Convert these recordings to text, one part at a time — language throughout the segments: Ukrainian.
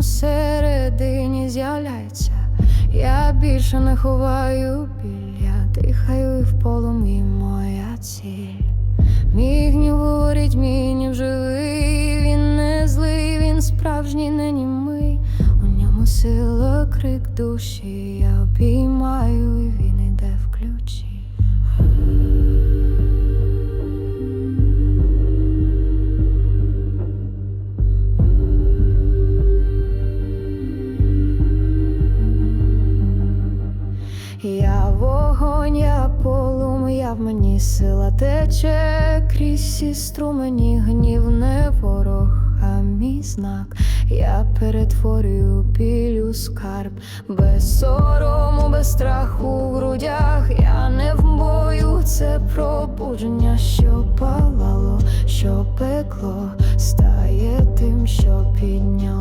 шторму середині з'являється. Я більше не ховаю біль, я дихаю і в полум'ї моя ціль. Мій гнів говорить мені живий, він не злий, він справжній не німий. У ньому сила крик душі, я обіймаю, і він іде в ключі. Мені сила тече крізь всі струмені, гнів не ворог, а мій знак. Я перетворюю біль скарб, без сорому, без страху в грудях. Я не в бою, це пробудження, що палало, що пекло, стає тим, що підняло.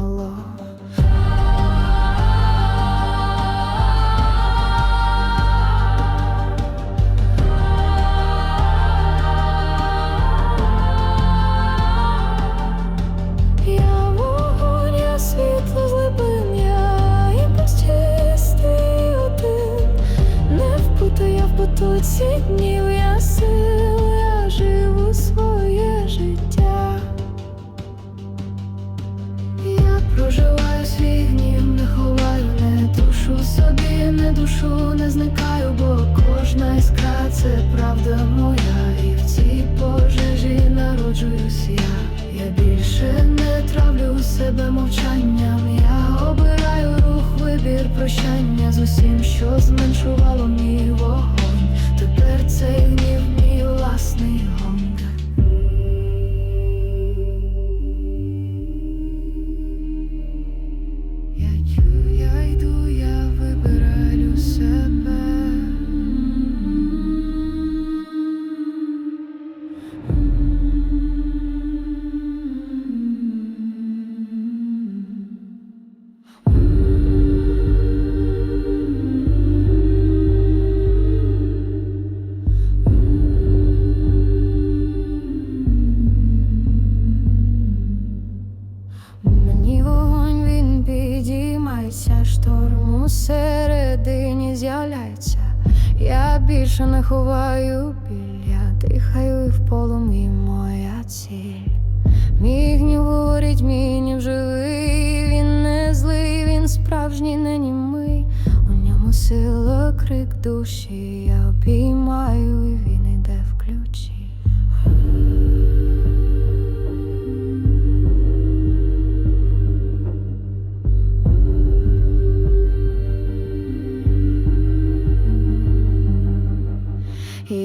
Більше не ховаю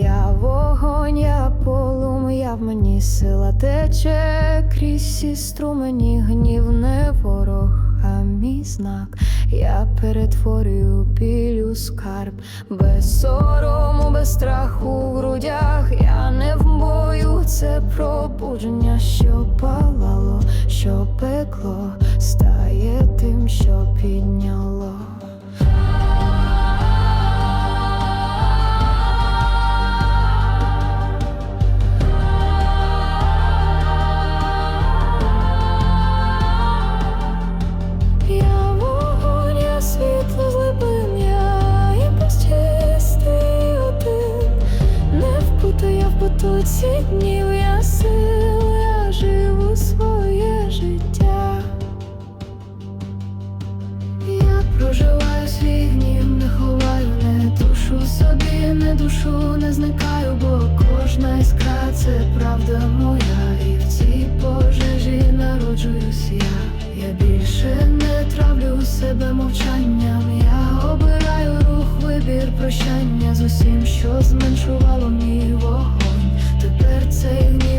Я вогонь, я полум'я, в мені сила тече крізь всі струмені, гнів не ворог, а мій знак. Я перетворюю біль у скарб, без сорому, без страху в грудях. Я не в бою, це пробудження, що палало, що пекло, стає тим, що підняло. Потоці днів, я сила, я живу своє життя. Я проживаю свій гнів, не ховаю, не душу собі, не душу, не зникаю, бо кожна іскра це правда моя, і в цій пожежі народжуюсь я. Я більше не травлю себе мовчанням. Я обираю рух, вибір, прощання з усім, що зменшувало мій вогонь. Тепер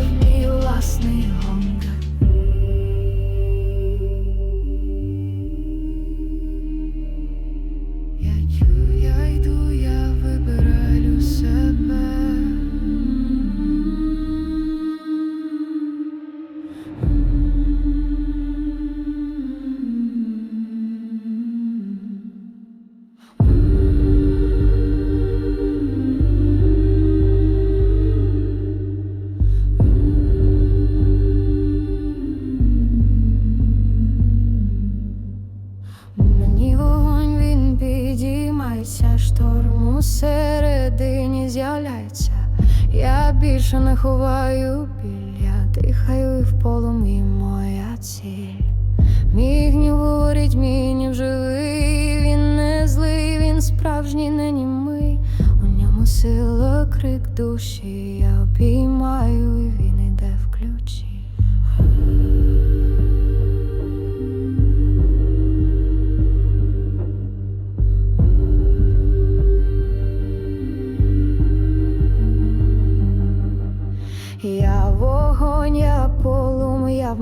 з'являється. Я більше не ховаю біля, дихаю і в полум'ї моя ціль. Мій гнів говорить, мій гнів живий, він не злий, він справжній, не німий. У ньому сила, крик душі, я обіймаю, і він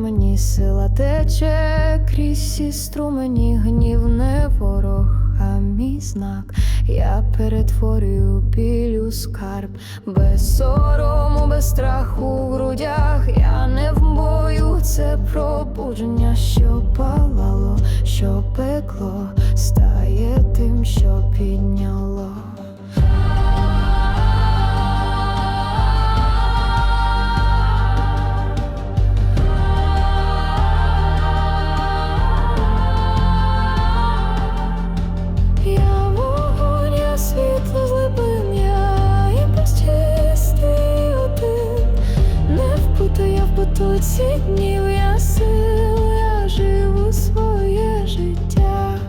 мені сила тече крізь всі струмені гнів не ворог, а мій знак. Я перетворюю біль у скарб, без сорому, без страху в грудях. Я не в бою, це пробудження, що палало, що пекло, стає тим, що підняло. Потоці днів, я сила, я живу своє життя.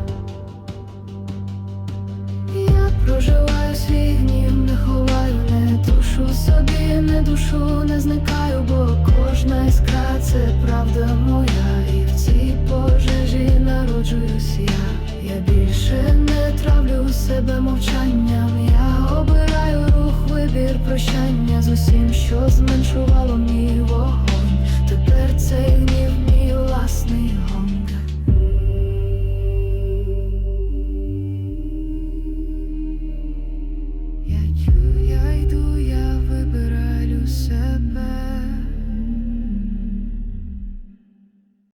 Я проживаю свій гнів, не ховаю, не душу собі, не душу, не зникаю, бо кожна іскра це правда моя, і в цій пожежі народжуюсь. Я більше не травлю себе мовчанням. Я обираю рух, вибір, прощання з усім, що зменшувало мій вогонь. say